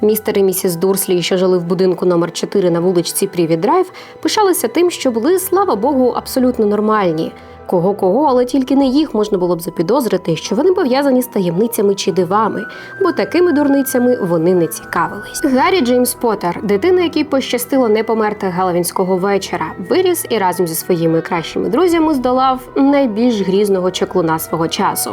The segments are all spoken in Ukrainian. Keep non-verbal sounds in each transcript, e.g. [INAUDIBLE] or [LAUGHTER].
Містер і місіс Дурслі, що жили в будинку номер 4 на вуличці Привід Драйв, пишалися тим, що були, слава Богу, абсолютно нормальні. Кого кого, але тільки не їх можна було б запідозрити, що вони пов'язані з таємницями чи дивами, бо такими дурницями вони не цікавились. Гаррі Джеймс Поттер, дитина, якій пощастило не померти галавінського вечора, виріс і разом зі своїми кращими друзями здолав найбільш грізного чаклуна свого часу.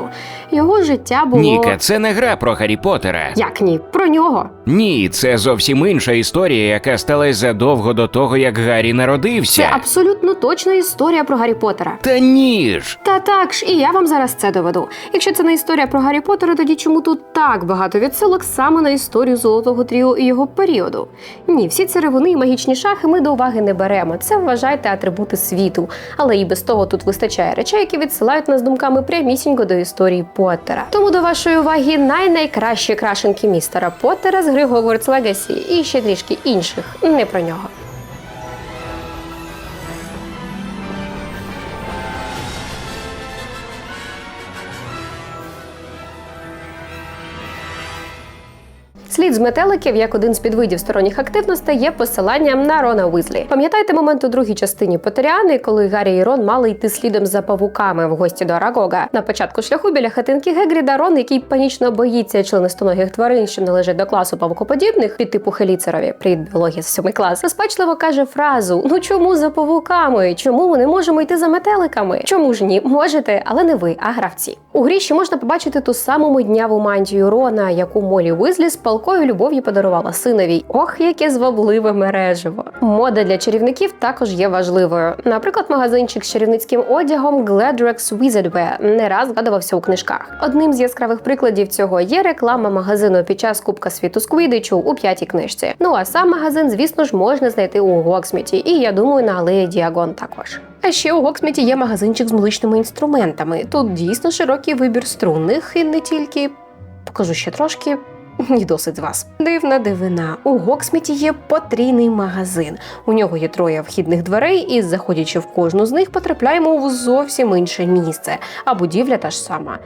Його життя було Ніка, це не гра про Гаррі Поттера. як ні про нього. Ні, це зовсім інша історія, яка сталася задовго до того, як Гаррі народився. Це абсолютно точна історія про Гаррі Поттера. Та ні ж. Та так ж, і я вам зараз це доведу. Якщо це не історія про Гаррі Поттера, тоді чому тут так багато відсилок саме на історію золотого тріо і його періоду? Ні, всі церевини і магічні шахи ми до уваги не беремо. Це вважайте атрибути світу. Але і без того тут вистачає речей, які відсилають нас думками прямісінько до історії Поттера. Тому до вашої уваги най-найкращі крашенки містера Поттера з гри Hogwarts Legacy і ще трішки інших, не про нього. Слід з метеликів, як один з підвидів сторонніх активностей, є посиланням на Рона Уизлі. Пам'ятаєте момент у другій частині Потеріани, коли Гаррі і Рон мали йти слідом за павуками в гості до Арагога? На початку шляху біля хатинки Гегріда Рон, який панічно боїться членистоногих тварин, що належать до класу павукоподібних, під типу Хеліцерові, привіт, біологія з сьомий клас, розпачливо каже фразу: Ну чому за павуками? Чому ми не можемо йти за метеликами? Чому ж ні? Можете, але не ви, а гравці. У грі ще можна побачити ту саму модняву мантію Рона, яку Молі Уизлі з палкою любов'ю подарувала синові. Ох, яке звабливе мережево. Мода для чарівників також є важливою. Наприклад, магазинчик з чарівницьким одягом Gladrex Wizardwear не раз згадувався у книжках. Одним з яскравих прикладів цього є реклама магазину під час Кубка світу Сквідичу у п'ятій книжці. Ну а сам магазин, звісно ж, можна знайти у Гоксміті, і я думаю, на алеї Діагон також. А ще у Гоксміті є магазинчик з музичними інструментами. Тут дійсно широкий вибір струнних і не тільки. Покажу ще трошки. Ні, досить з вас. Дивна дивина. У Гоксміті є потрійний магазин. У нього є троє вхідних дверей, і заходячи в кожну з них, потрапляємо в зовсім інше місце, а будівля та ж сама.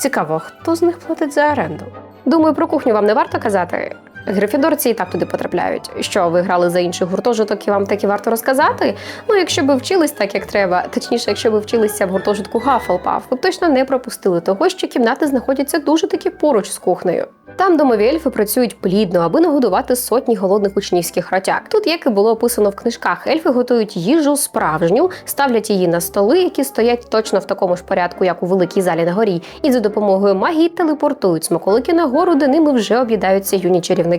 Цікаво, хто з них платить за оренду? Думаю, про кухню вам не варто казати. Грифідорці і так туди потрапляють. Що ви грали за інших гуртожиток і вам таки варто розказати? Ну, якщо би вчились так, як треба, точніше, якщо би вчилися в гуртожитку Гафлпаф, ви точно не пропустили того, що кімнати знаходяться дуже таки поруч з кухнею. Там домові ельфи працюють плідно, аби нагодувати сотні голодних учнівських ротяк. Тут, як і було описано в книжках, ельфи готують їжу справжню, ставлять її на столи, які стоять точно в такому ж порядку, як у великій залі на горі, і за допомогою магії телепортують смаколики на гору, де ними вже об'їдаються юні чарівники.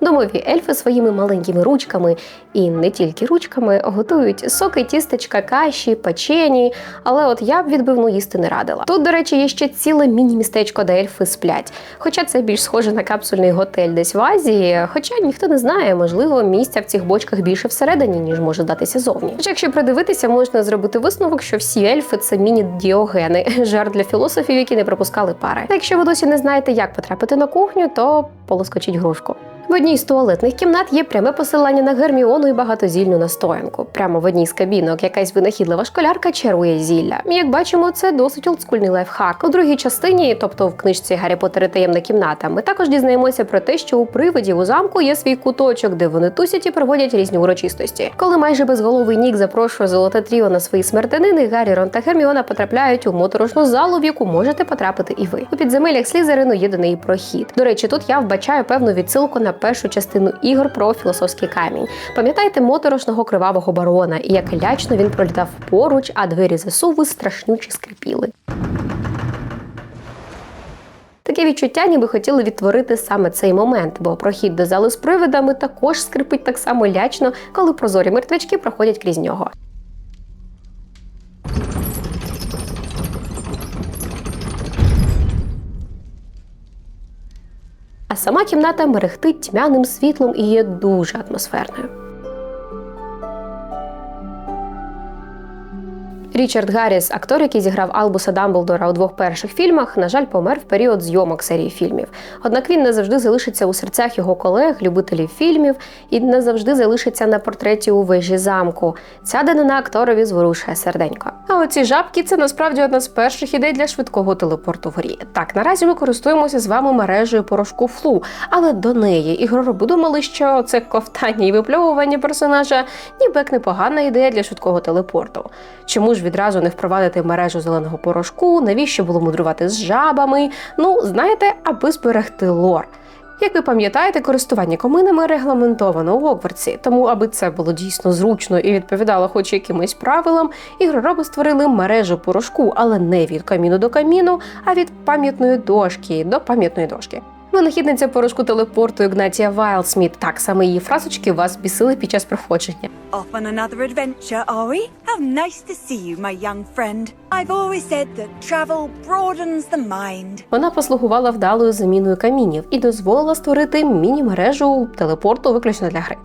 Домові ельфи своїми маленькими ручками і не тільки ручками готують соки, тістечка, каші, печені. Але от я б відбивну їсти не радила. Тут, до речі, є ще ціле міні-містечко, де ельфи сплять. Хоча це більш схоже на капсульний готель десь в Азії. Хоча ніхто не знає, можливо, місця в цих бочках більше всередині, ніж може здатися зовні. Хоча, якщо придивитися, можна зробити висновок, що всі ельфи це міні-діогени, [LAUGHS] жарт для філософів, які не пропускали пари. Якщо ви досі не знаєте, як потрапити на кухню, то полоскочіть грушку. В одній з туалетних кімнат є пряме посилання на герміону і багатозільну настоянку. Прямо в одній з кабінок якась винахідлива школярка чарує зілля. Як бачимо, це досить олдскульний лайфхак. У другій частині, тобто в книжці Гаррі Поттер і таємна кімната, ми також дізнаємося про те, що у привидів у замку є свій куточок, де вони тусять і проводять різні урочистості. Коли майже безголовий Нік запрошує золоте тріо на свої смертенини, Гаррі, Рон та Герміона потрапляють у моторошну залу, в яку можете потрапити і ви. У підземеллях Слізерину є до неї прохід. До речі, тут я вбачаю певну відсилку на першу частину ігор про філософський камінь. Пам'ятаєте моторошного кривавого барона і як лячно він пролітав поруч, а двері засуви страшнюче скрипіли. Таке відчуття, ніби хотіли відтворити саме цей момент, бо прохід до зали з привидами також скрипить так само лячно, коли прозорі мертвячки проходять крізь нього. Сама кімната мерехтить тьмяним світлом і є дуже атмосферною. Річард Гарріс, актор, який зіграв Албуса Дамблдора у двох перших фільмах, на жаль, помер в період зйомок серії фільмів. Однак він не завжди залишиться у серцях його колег, любителів фільмів, і не завжди залишиться на портреті у вежі замку. Ця данина акторові зворушує серденько. А оці жабки це насправді одна з перших ідей для швидкого телепорту в грі. Так, наразі ми користуємося з вами мережею порошку флу, але до неї ігророби думали, що це ковтання і випльовування персонажа ніби як непогана ідея для швидкого телепорту. Чому ж відразу не впровадити мережу зеленого порошку? Навіщо було мудрувати з жабами? Ну, знаєте, аби зберегти лор. Як ви пам'ятаєте, користування коминами регламентовано у Гогвартсі, тому аби це було дійсно зручно і відповідало хоч якимось правилам, ігророби створили мережу порошку, але не від каміну до каміну, а від пам'ятної дошки до пам'ятної дошки. Винахідниця порошку телепорту Ігнатія Вайлдсміт, так саме її фразочки вас бісили під час проходження. Off on another adventure, are we? How nice to see you, my young friend. I've always said that travel broadens the mind. Вона послугувала вдалою заміною камінів і дозволила створити міні-мережу телепорту виключно для гри.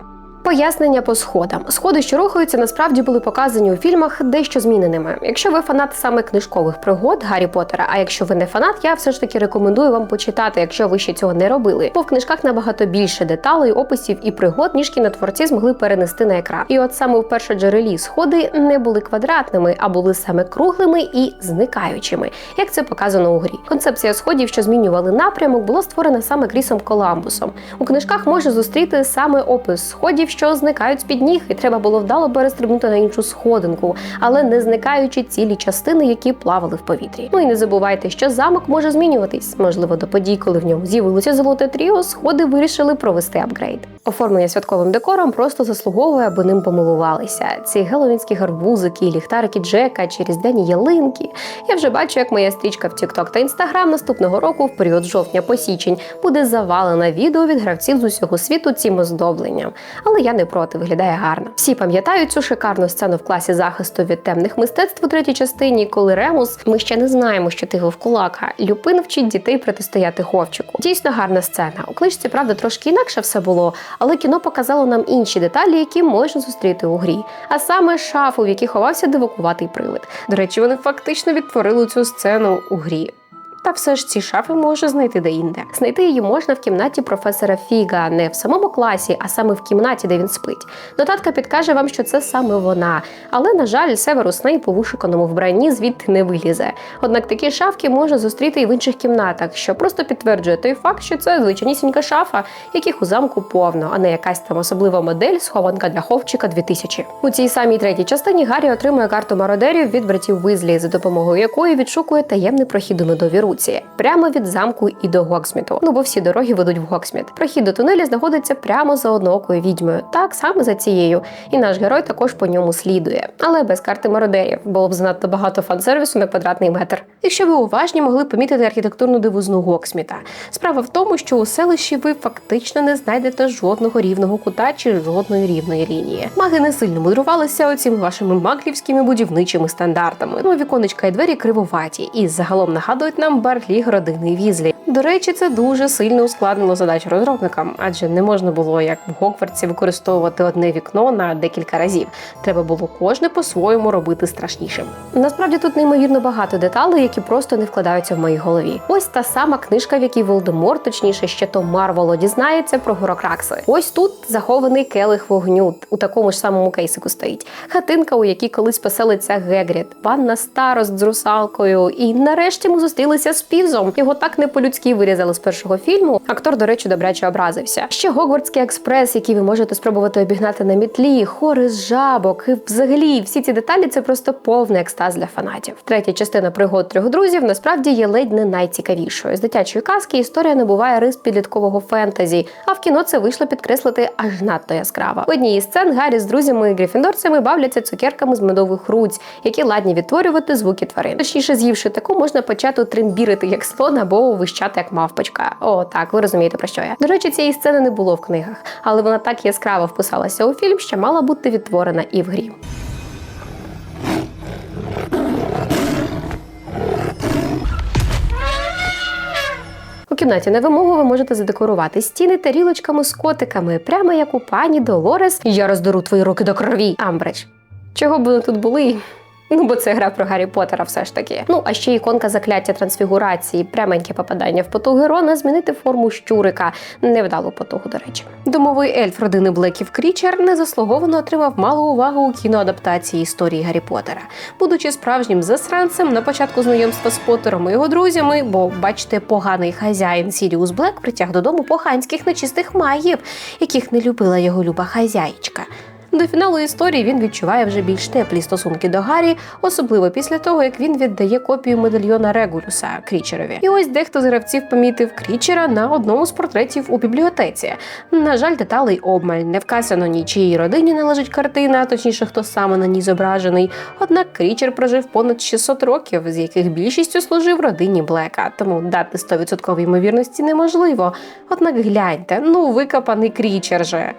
Пояснення по сходам. Сходи, що рухаються, насправді були показані у фільмах дещо зміненими. Якщо ви фанат саме книжкових пригод Гаррі Поттера, а якщо ви не фанат, я все ж таки рекомендую вам почитати, якщо ви ще цього не робили. Бо в книжках набагато більше деталей, описів і пригод, ніж кінотворці змогли перенести на екран. І от саме в першоджерелі сходи не були квадратними, а були саме круглими і зникаючими, як це показано у грі. Концепція сходів, що змінювали напрямок, була створена саме Крісом Коламбусом. У книжках можна зустріти саме опис сходів, що зникають з під ніг, і треба було вдало перестрибнути на іншу сходинку, але не зникаючи цілі частини, які плавали в повітрі. Ну і не забувайте, що замок може змінюватись. Можливо, до подій, коли в ньому з'явилося золоте тріо, сходи вирішили провести апгрейд. Оформлення святковим декором просто заслуговує, аби ним помилувалися. Ці геловінські гарбузики, ліхтарики Джека чи різдвяні ялинки. Я вже бачу, як моя стрічка в TikTok та Instagram наступного року, в період жовтня по січень, буде завалена відео від гравців з усього світу цим оздобленням. Але я не проти, виглядає гарно. Всі пам'ятають цю шикарну сцену в класі захисту від темних мистецтв у третій частині, коли Ремус, ми ще не знаємо, що ти вовкулака. Люпин вчить дітей протистояти ховчику. Дійсно гарна сцена. У кличці, правда, трошки інакше все було, але кіно показало нам інші деталі, які можна зустріти у грі. А саме шафу, в якій ховався дивакуватий привид. До речі, вони фактично відтворили цю сцену у грі. Та все ж ці шафи можна знайти де-інде. Знайти її можна в кімнаті професора Фіга, не в самому класі, а саме в кімнаті, де він спить. Нотатка підкаже вам, що це саме вона. Але, на жаль, Северус Снейп у вишуканому вбранні звідти не вилізе. Однак такі шафки можна зустріти і в інших кімнатах, що просто підтверджує той факт, що це звичайнісінька шафа, яких у замку повно, а не якась там особлива модель, схованка для ховчика 2000. У цій самій третій частині Гаррі отримує карту мародерів від братів Визлі, за допомогою якої відшукує таємний прохід у медові руці прямо від замку і до Гоксміту. Ну бо всі дороги ведуть в Гоксміт. Прохід до тунелі знаходиться прямо за одноокою відьмою, так саме за цією. І наш герой також по ньому слідує, але без карти мародерів. Було б занадто багато фан-сервісу на квадратний метр. Якщо ви уважні, могли помітити архітектурну дивизну Гоксміта. Справа в тому, що у селищі ви фактично не знайдете жодного рівного кута чи жодної рівної лінії. Маги не сильно мудрувалися оціми вашими маклівськими будівничими стандартами. Ну, віконечка і двері кривоваті і загалом нагадують нам барліг родини Візлі. До речі, це дуже сильно ускладнило задачу розробникам, адже не можна було, як в Гоквартсі, використовувати одне вікно на декілька разів. Треба було кожне по-своєму робити страшнішим. Насправді тут неймовірно багато деталей, які просто не вкладаються в моїй голові. Ось та сама книжка, в якій Волдемор, точніше, ще то Марволо дізнається про Горокракси. Ось тут захований келих вогню. У такому ж самому кейсику стоїть. Хатинка, у якій колись поселиться Гегріт, панна старост з русалкою. І нарешті ми зустрілися з Півзом. Його так не по-людськи вирізали з першого фільму. Актор, до речі, добряче образився. Ще Гогвардський експрес, який ви можете спробувати обігнати на мітлі, хори з жабок. І взагалі всі ці деталі це просто повний екстаз для фанатів. Третя частина пригод трьох друзів насправді є ледь не найцікавішою. З дитячої казки історія не буває рис підліткового фентезі, а в кіно це вийшло підкреслити аж надто яскраво. В одній із сцен Гаррі з друзями і грифіндорцями бавляться цукерками з медових руць, які ладні відтворювати звуки тварин. Точніше, з'ївши таку, можна почати трембірити як слон або вищати як мавпочка. О, так, ви розумієте про що я. До речі, цієї сцени не було в книгах, але вона так яскраво вписалася у фільм, що мала бути відтворена і в грі. У кімнаті на вимогу ви можете задекорувати стіни тарілочками з котиками, прямо як у пані Долорес. Я роздеру твої руки до крові, Амбридж. Чого б вони тут були? Ну, бо це гра про Гаррі Поттера все ж таки. Ну, а ще іконка закляття трансфігурації, пряменьке попадання в потуги Рона, змінити форму щурика. Невдалу потугу, до речі. Домовий ельф родини Блеків Крічер незаслуговано отримав малу увагу у кіноадаптації історії Гаррі Поттера. Будучи справжнім засранцем на початку знайомства з Поттером і його друзями, бо, бачите, поганий хазяїн Сіріус Блек притяг додому поганських нечистих магів, яких не любила його люба хазяїчка. До фіналу історії він відчуває вже більш теплі стосунки до Гаррі, особливо після того, як він віддає копію медальйона Регулюса Крічерові. І ось дехто з гравців помітив Крічера на одному з портретів у бібліотеці. На жаль, деталей обмаль не вказано ні чиїй родині належить картина, точніше, хто саме на ній зображений. Однак Крічер прожив понад 600 років, з яких більшістю служив родині Блека, тому дати 100% ймовірності неможливо. Однак гляньте, ну викопаний Крічер же.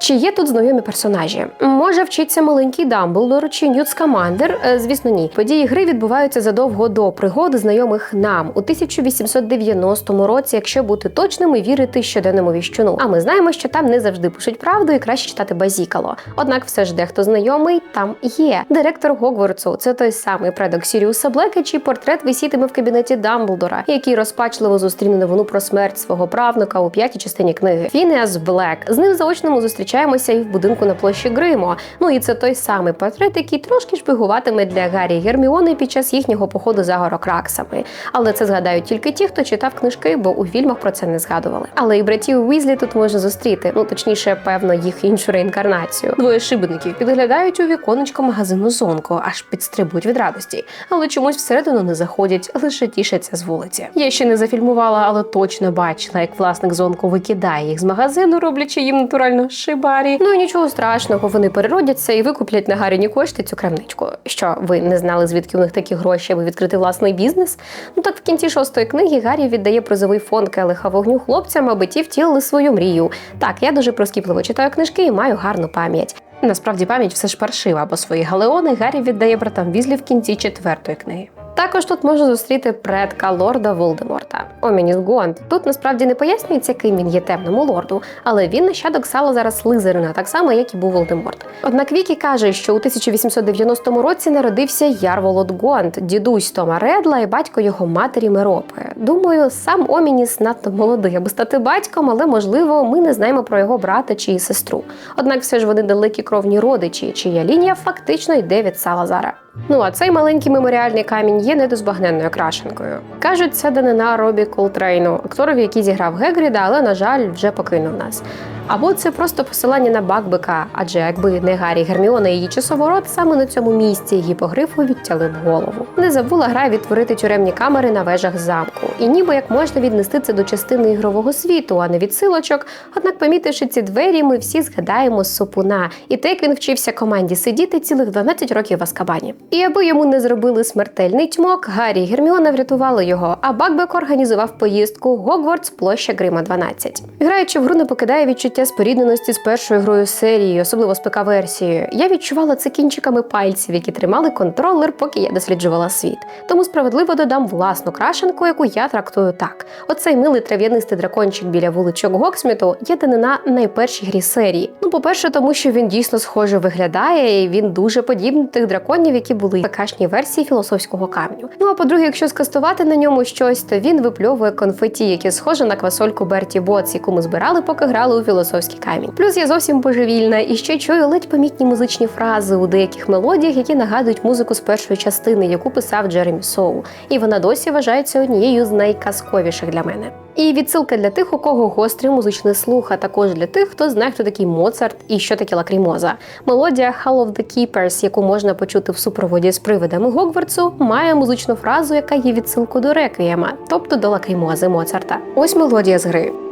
Чи є тут знайомі персонажі? Може вчиться маленький Дамблдор чи Ньют Скамандер? Е, Звісно, ні. Події гри відбуваються задовго до пригод, знайомих нам у 1890 році, якщо бути точним і вірити щоденному віщуну. А ми знаємо, що там не завжди пишуть правду і краще читати базікало. Однак, все ж дехто знайомий там є. Директор Гогвартсу це той самий предок Сіріуса Блека, чий портрет висітиме в кабінеті Дамблдора, який розпачливо зустріне новину про смерть свого правнука у п'ятій частині книги. Фінеас Блек. З ним заочному зустрічається зустрічаємося і в будинку на площі Гримо. Ну і це той самий портрет, який трошки шпигуватиме для Гаррі Герміони під час їхнього походу за горokraksами. Але це згадають тільки ті, хто читав книжки, бо у фільмах про це не згадували. Але і братів Уізлі тут можна зустріти. Ну точніше, певно, їх іншу реінкарнацію. Двоє шибеників підглядають у віконечко магазину зонку, аж підстрибують від радості, але чомусь всередину не заходять, лише тішаться з вулиці. Я ще не зафільмувала, але точно бачила, як власник зонку викидає їх з магазину, роблячи їм натурально шиба. Гаррі. Ну і нічого страшного, вони переродяться і викуплять на Гарріні кошти цю крамничку. Що ви не знали, звідки у них такі гроші, аби відкрити власний бізнес? Ну так в кінці шостої книги Гаррі віддає призовий фонд келиха вогню хлопцям, аби ті втілили свою мрію. Так, я дуже проскіпливо читаю книжки і маю гарну пам'ять. Насправді пам'ять все ж паршива, бо свої галеони Гаррі віддає братам Візлі в кінці четвертої книги. Також тут можна зустріти предка лорда Волдеморта. Омініс Гуант. Тут насправді не пояснюється, ким він є темному лорду, але він нащадок Салазара Слизерина, так само як і був Волдеморт. Однак Вікі каже, що у 1890 році народився Ярволод Гуант, дідусь Тома Редла і батько його матері Меропи. Думаю, сам Омініс надто молодий, аби стати батьком, але можливо ми не знаємо про його брата чи сестру. Однак все ж вони далекі кровні родичі, чия лінія фактично йде від Салазара. Ну а цей маленький меморіальний камінь є недозбагненною крашенкою. Кажуть, це данина Робі Колтрейну, акторові, який зіграв Гегріда, але на жаль, вже покинув нас. Або це просто посилання на Бакбека, адже якби не Гаррі Герміона її часоворот, саме на цьому місці гіпогрифу відтяли б голову. Не забула гра відтворити тюремні камери на вежах замку, і ніби як можна віднести це до частини ігрового світу, а не відсилочок. Однак, помітивши ці двері, ми всі згадаємо супуна і те, як він вчився команді сидіти цілих 12 років в Аскабані. І аби йому не зробили смертельний тьмок, Гаррі Герміона врятували його, а Бакбек організував поїздку Гогвартс площа Грима 12. Граючи в гру, не покидає відчуття спорідненості з першою грою серії, особливо з ПК-версією. Я відчувала це кінчиками пальців, які тримали контролер, поки я досліджувала світ. Тому справедливо додам власну крашенку, яку я трактую так: оцей милий трав'янистий дракончик біля вуличок Гоксміту є данина найпершій грі серії. Ну, по-перше, тому що він дійсно схоже виглядає, і він дуже подібний до тих драконів, які були в ПКшній версії філософського каменю. Ну а по-друге, якщо скастувати на ньому щось, то він випльовує конфеті, яке схоже на квасольку Берті Боц, яку ми збирали, поки грали у філософський камінь. Плюс я зовсім божевільна і ще чую ледь помітні музичні фрази у деяких мелодіях, які нагадують музику з першої частини, яку писав Джеремі Соу. І вона досі вважається однією з найказковіших для мене. І відсилка для тих, у кого гострий музичний слух, а також для тих, хто знає, хто такий Моцарт і що таке лакрімоза. Мелодія Hall of the Keepers, яку можна почути в супроводі з привидами Гогвартсу, має музичну фразу, яка є відсилкою до реквієма, тобто до лакрімози Моцарта. Ось мелодія з гри.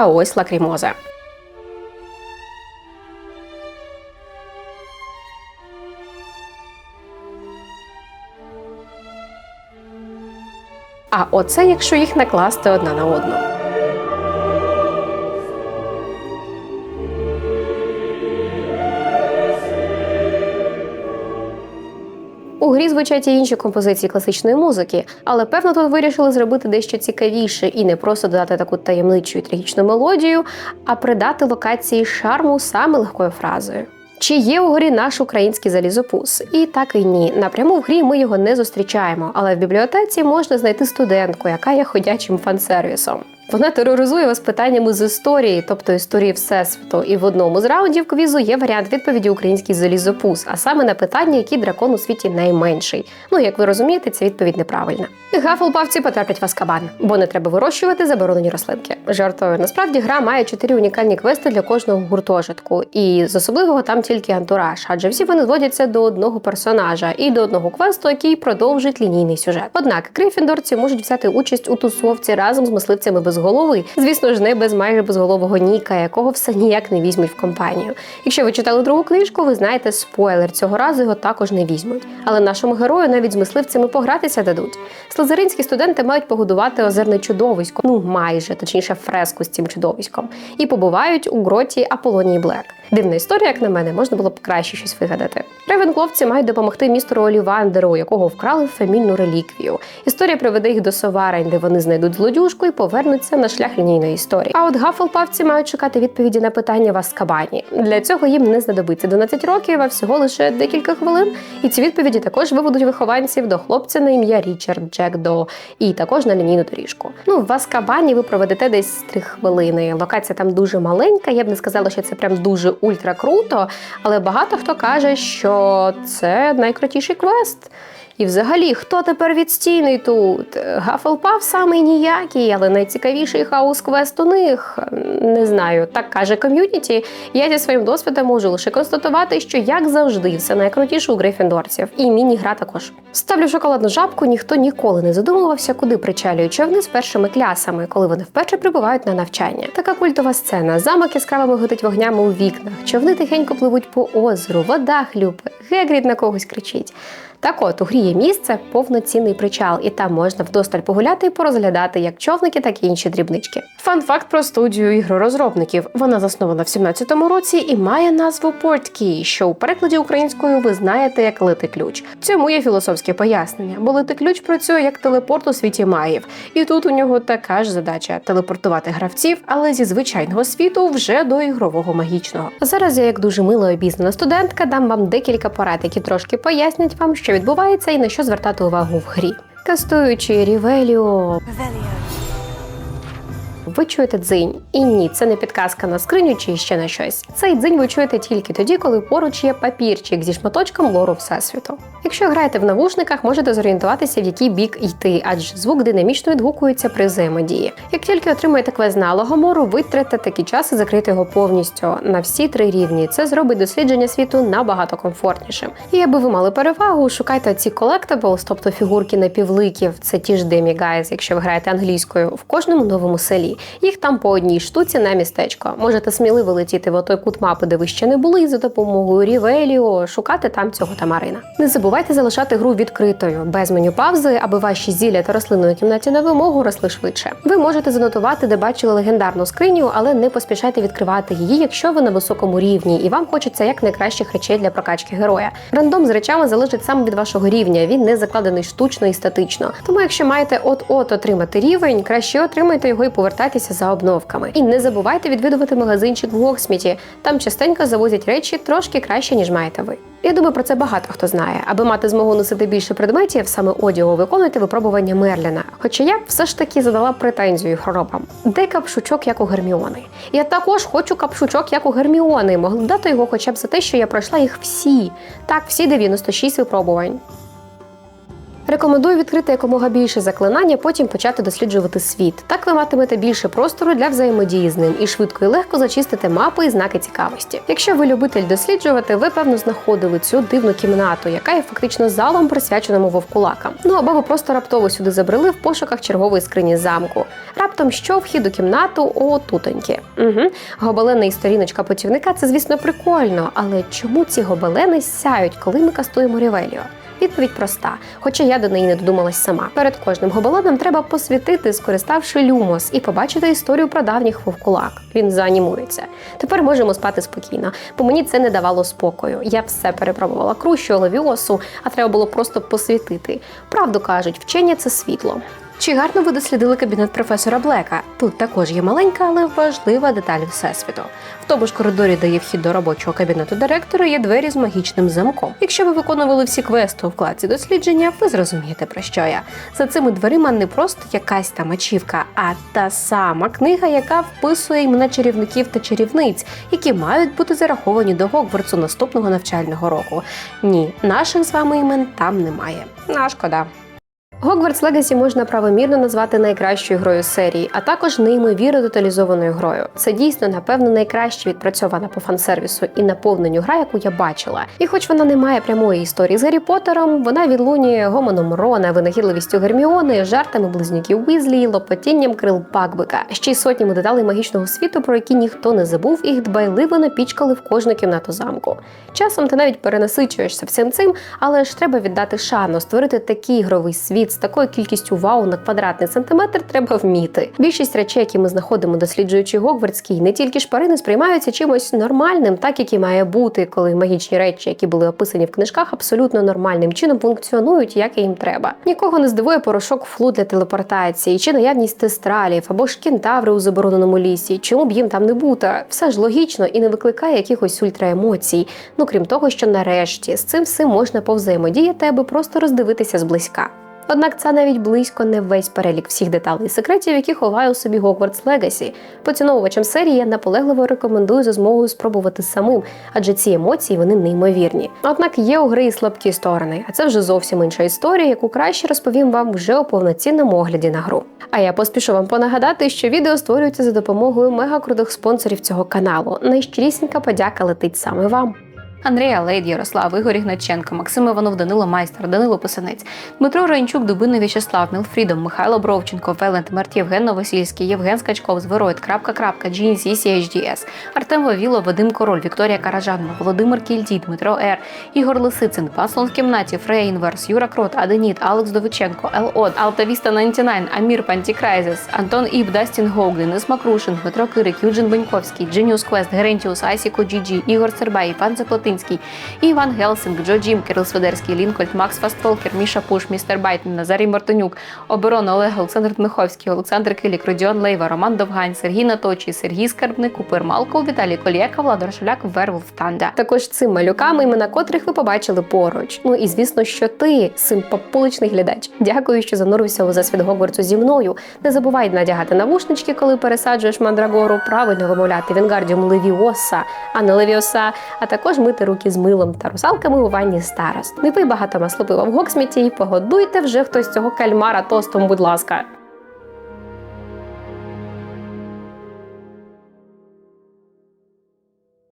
А ось лакрімоза. А оце якщо їх накласти одна на одну. Грі звучать і інші композиції класичної музики, але певно тут вирішили зробити дещо цікавіше і не просто додати таку таємничу і трагічну мелодію, а придати локації шарму саме легкою фразою. Чи є у грі наш український залізопус? І так і ні. Напряму в грі ми його не зустрічаємо, але в бібліотеці можна знайти студентку, яка є ходячим фан-сервісом. Вона тероризує вас питаннями з історії, тобто історії всесвіту. І в одному з раундів квізу є варіант відповіді український залізопус, а саме на питання, який дракон у світі найменший. Ну як ви розумієте, ця відповідь неправильна. Гафлпавці потраплять в Азкабан, бо не треба вирощувати заборонені рослинки. Жартую. Насправді гра має чотири унікальні квести для кожного гуртожитку, і з особливого там тільки антураж, адже всі вони зводяться до одного персонажа і до одного квесту, який продовжить лінійний сюжет. Однак грифіндорці можуть взяти участь у тусовці разом з мисливцями без голови. Звісно ж, не без майже безголового Ніка, якого все ніяк не візьмуть в компанію. Якщо ви читали другу книжку, ви знаєте спойлер. Цього разу його також не візьмуть. Але нашому герою навіть з мисливцями погратися дадуть. Слизеринські студенти мають погодувати озерне чудовисько, ну майже точніше фреску з цим чудовиськом, і побувають у гроті Аполлонії Блек. Дивна історія, як на мене, можна було б краще щось вигадати. Ревенкловці мають допомогти містеру Олівандеру, якого вкрали фамільну реліквію. Історія приведе їх до Соварень, де вони знайдуть злодюжку і повернуться на шлях лінійної історії. А от гафелпавці мають шукати відповіді на питання в Аскабані. Для цього їм не знадобиться 12 років, а всього лише декілька хвилин. І ці відповіді також виведуть вихованців до хлопця на ім'я Річард Джек До, і також на лінійну доріжку. Ну в Аскабані ви проведете десь 3 хвилини. Локація там дуже маленька. Я б не сказала, що це прям дуже ультра круто, але багато хто каже, що це найкрутіший квест. І взагалі, хто тепер відстійний тут? Гафелпав самий ніякий, але найцікавіший хаус квест у них. Не знаю, так каже ком'юніті. Я зі своїм досвідом можу лише констатувати, що як завжди, все найкрутіше у грифіндорців. І міні-гра також. Ставлю шоколадну жабку, ніхто ніколи не задумувався, куди причалюють човни з першими клясами, коли вони вперше прибувають на навчання. Така культова сцена. Замок яскравими горить вогнями у вікнах, човни тихенько пливуть по озеру, вода хлюпе, Гегрід на когось кричить. Так от у грі є місце повноцінний причал, і там можна вдосталь погуляти і порозглядати як човники, так і інші дрібнички. Фан факт про студію ігророзробників. Вона заснована в 17-му році і має назву Portkey, що у перекладі українською ви знаєте як лити ключ. Цьому є філософське пояснення, бо лити ключ працює як телепорт у світі маїв, і тут у нього така ж задача телепортувати гравців, але зі звичайного світу вже до ігрового магічного. Зараз я, як дуже мило обізнана студентка, дам вам декілька порад, які трошки пояснять вам, що відбувається і на що звертати увагу в грі. Кастуючи Рівеліо, Revelio. Ви чуєте дзинь. І ні, це не підказка на скриню чи ще на щось. Цей дзинь ви чуєте тільки тоді, коли поруч є папірчик зі шматочком лору всесвіту. Якщо граєте в навушниках, можете зорієнтуватися, в який бік йти, адже звук динамічно відгукується при взаємодії. Як тільки отримаєте квест на Алагомору, витратите такий час і закрити його повністю на всі три рівні. Це зробить дослідження світу набагато комфортнішим. І аби ви мали перевагу, шукайте ці collectibles, тобто фігурки напівликів, це ті ж демігайз, якщо ви граєте англійською, в кожному новому селі. Їх там по одній штуці на містечко. Можете сміливо летіти в той кут мапи, де ви ще не були, і за допомогою Рівеліо шукати там цього тамарина. Не забувайте залишати гру відкритою, без меню паузи, аби ваші зілля та рослини у кімнаті на вимогу росли швидше. Ви можете занотувати, де бачили легендарну скриню, але не поспішайте відкривати її, якщо ви на високому рівні, і вам хочеться як найкращих речей для прокачки героя. Рандом з речами залежить саме від вашого рівня. Він не закладений штучно і статично. Тому, якщо маєте от-от отримати рівень, краще отримайте його і повертайтеся за обновками. І не забувайте відвідувати магазинчик в Гоксміті. Там частенько завозять речі трошки краще, ніж маєте ви. Я думаю, про це багато хто знає. Аби мати змогу носити більше предметів, саме одягу, виконуйте випробування Мерліна. Хоча я все ж таки задала претензію хворобам. Де капшучок, як у Герміони? Я також хочу капшучок, як у Герміони. Могли б дати його хоча б за те, що я пройшла їх всі. Так, всі 96 випробувань. Рекомендую відкрити якомога більше заклинання, потім почати досліджувати світ. Так ви матимете більше простору для взаємодії з ним і швидко і легко зачистите мапи і знаки цікавості. Якщо ви любитель досліджувати, ви певно знаходили цю дивну кімнату, яка є фактично залом, присвяченому вовкулакам. Ну або ви просто раптово сюди забрели в пошуках чергової скрині замку. Раптом що вхід у кімнату о тутоньки. Угу. Гобелени і сторіночка путівника це, звісно, прикольно, але чому ці гобелени сяють, коли ми кастуємо Рівеліо? Відповідь проста, хоча я до неї не додумалась сама. Перед кожним гобеленом треба посвітити, скориставши люмос, і побачити історію про давніх вовкулак. Він заанімується. Тепер можемо спати спокійно, бо мені це не давало спокою. Я все перепробувала крущу, левіосу, а треба було просто посвітити. Правду кажуть, вчення це світло. Чи гарно ви дослідили кабінет професора Блека? Тут також є маленька, але важлива деталь всесвіту. В тому ж коридорі, де є вхід до робочого кабінету директора, є двері з магічним замком. Якщо ви виконували всі квести у вкладці дослідження, ви зрозумієте про що я. За цими дверима не просто якась там ачівка, а та сама книга, яка вписує імена чарівників та чарівниць, які мають бути зараховані до Гогвартсу наступного навчального року. Ні, наших з вами імен там немає. На шкода. Hogwarts Legacy можна правомірно назвати найкращою грою серії, а також неймовірно деталізованою грою. Це дійсно, напевно, найкраще відпрацьована по фан-сервісу і наповненню гра, яку я бачила. І хоч вона не має прямої історії з Гаррі Поттером, вона відлунює гомоном Рона, винахідливістю Герміони, жартами близнюків Уізлі, лопотінням крил Пакбика, ще й сотнями деталей магічного світу, про які ніхто не забув, і їх дбайливо напічкали в кожну кімнату замку. Часом ти навіть перенасичуєшся всім цим, але ж треба віддати шану, створити такий ігровий світ з такою кількістю вау на квадратний сантиметр треба вміти. Більшість речей, які ми знаходимо, досліджуючи Гогвартський, не тільки шпарини сприймаються чимось нормальним, так як і має бути, коли магічні речі, які були описані в книжках, абсолютно нормальним чином функціонують, як і їм треба. Нікого не здивує порошок флу для телепортації, чи наявність тестралів, або ж кентаври у забороненому лісі. Чому б їм там не бути? Все ж логічно і не викликає якихось ультраемоцій. Ну крім того, що нарешті з цим всім можна повзаємодіяти, аби просто роздивитися зблизька. Однак це навіть близько не весь перелік всіх деталей і секретів, які ховає у собі Hogwarts Legacy. Поціновувачам серії я наполегливо рекомендую за змогою спробувати самим, адже ці емоції вони неймовірні. Однак є у гри і слабкі сторони, а це вже зовсім інша історія, яку краще розповім вам вже у повноцінному огляді на гру. А я поспішу вам понагадати, що відео створюється за допомогою мегакрутих спонсорів цього каналу. Найщирісінька подяка летить саме вам. Андрія Лейд, Ярослав, Ігор Ігначенко, Максим Іванов, Данило Майстер, Данило Писанець, Дмитро Раїнчук, Дубинний В'ячеслав, Мілфрідом, Михайло Бровченко, Велент, Мерт Євген Новосільський, Євген Скачков, Звероїд, крапка, крапка, GNC, CHDS, Артем Вавіло, Вадим Король, Вікторія Каражанна, Володимир Кільдій, Дмитро Р, Ігор Лисицин, Паслон в кімнаті, Фрея Інверс, Юра Крот, Аденіт, Алекс Довиченко, Елод, Алтавіста 99, Амір Пантікрайзес, Антон Іб, Дастін Гоуг, Денис Дмитро Кирик, Юджин Беньковський, Дженіус Квест, Герентіус, Айсіко Джіджі, Ігор Сербай, Іван Заплатинський, Іван Гелсинг, Джо Джім, Кирил Свидерський, Лінкольд, Макс Фастфолкер, Міша Пуш, Містер Байтон, Назарій Мартинюк, Оборона Олег, Олександр Дмиховський, Олександр Килік, Родіон Лейва, Роман Довгань, Сергій Наточий, Сергій Скарбник, Купер Малков, Віталій Колєка, Владор Шуляк, Вервулф Танда. Також цим малюками, імена котрих ви побачили поруч. Ну і звісно, що ти симпапуличний глядач. Дякую, що занурився у засвіт Гогвартсу зі мною. Не забувай надягати навушнички, коли пересаджуєш мандрагору, правильно вимовляти Вінгардіум Левіоса, а не Левіоса, а також мити руки з милом та русалками у ванні старост. Не пий багато маслопива в Гоксміті і погодуйте вже хтось цього кальмара тостом, будь ласка.